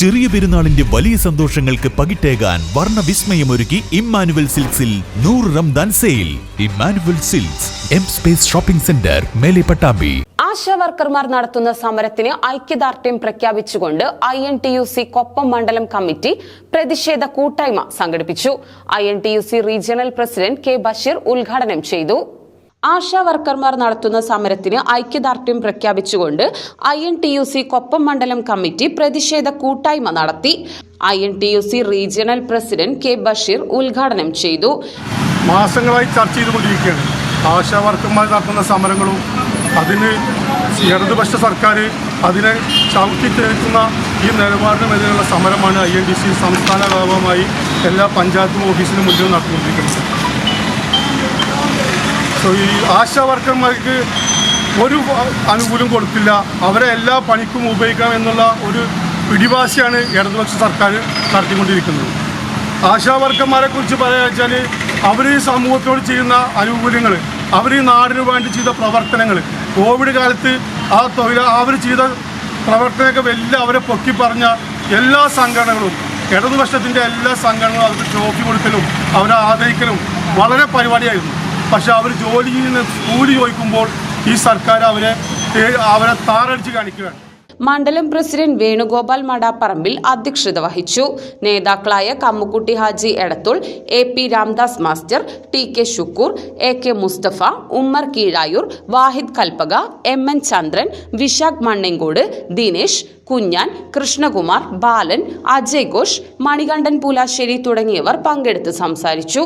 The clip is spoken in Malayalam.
ചെറിയ പെരുന്നാളിന്റെ വലിയ സന്തോഷങ്ങൾക്ക് പകിട്ടേകാൻ വിസ്മയമൊരുക്കി ഇമ്മാനുവൽ സിൽക്സിൽ നൂറ് Ramadan sale. Emmanuel silks M space shopping centre Mele Pattambi. ASHA വർക്കർമാർ നടത്തുന്ന സമരത്തിന് ഐക്യദാർഢ്യം പ്രഖ്യാപിച്ചുകൊണ്ട് I N T U C Koppam മണ്ഡലം കമ്മിറ്റി പ്രതിഷേധ കൂട്ടായ്മ സംഘടിപ്പിച്ചു. I N T U C regional president K Basheer ഉദ്ഘാടനം ചെയ്തു. ആശാ വർക്കർമാർ നടത്തുന്ന സമരത്തിന് ഐക്യദാർഢ്യം പ്രഖ്യാപിച്ചുകൊണ്ട് I N T U C Koppam മണ്ഡലം കമ്മിറ്റി പ്രതിഷേധ കൂട്ടായ്മ നടത്തി. I N T U C regional president K Basheer ഉദ്ഘാടനം ചെയ്തു. മാസങ്ങളായി ചർച്ച ചെയ്തുകൊണ്ടിരിക്കുകയാണ്. ആശാ വർക്കർമാർ നടത്തുന്ന സമരങ്ങളും അതിന് ഇടതുപക്ഷ സർക്കാർ അതിനെ ചവിട്ടി തേക്കുന്ന ഈ നിലപാടിനുമെതിരെയുള്ള സമരമാണ് ഐ എൻ ഡി സി സംസ്ഥാന വ്യാപകമായി എല്ലാ പഞ്ചായത്തും ഓഫീസിനും മുന്നിൽ നടത്തിക്കൊണ്ടിരിക്കുന്നത് ഈ ആശാ വർക്കർമാർക്ക് ഒരു അനുകൂലം കൊടുക്കില്ല. അവരെ എല്ലാ പണിക്കും ഉപയോഗിക്കാം എന്നുള്ള ഒരു പിടിവാശിയാണ് ഇടതുപക്ഷ സർക്കാർ നടത്തിക്കൊണ്ടിരിക്കുന്നത്. ആശാ വർക്കർമാരെ കുറിച്ച് പറയുക വെച്ചാൽ അവർ സമൂഹത്തോട് ചെയ്യുന്ന അനുകൂല്യങ്ങൾ അവർ നാടിന് വേണ്ടി ചെയ്ത പ്രവർത്തനങ്ങൾ കോവിഡ് കാലത്ത് ആ തൊഴിൽ അവർ ചെയ്ത പ്രവർത്തനമൊക്കെ വലിയ അവരെ പൊക്കി പറഞ്ഞ എല്ലാ സംഘടനകളും ഇടതുപക്ഷത്തിന്റെ എല്ലാ സംഘടനകളും അവർക്ക് ട്രോഫി കൊടുക്കലും അവരെ ആദരിക്കലും വളരെ പരിപാടിയായിരുന്നു. പക്ഷെ അവർ ജോലി ചെയ്യുന്ന കൂലി ചോദിക്കുമ്പോൾ ഈ സർക്കാർ അവരെ അവരെ താറടിച്ച് കാണിക്കുകയാണ്. മണ്ഡലം പ്രസിഡന്റ് വേണുഗോപാൽ മടാപ്പറമ്പിൽ അധ്യക്ഷത വഹിച്ചു. നേതാക്കളായ Kammukkutty Haji Edathul A P Ramdas master T K Shukkur A K Musthafa Ummer Keezhayur Wahid Kalpaka M N Chandran Vishakh Mannengode Dinesh Kunhan Krishnakumar Balan Ajay Ghosh Manikandan Poolasseri തുടങ്ങിയവർ പങ്കെടുത്ത് സംസാരിച്ചു.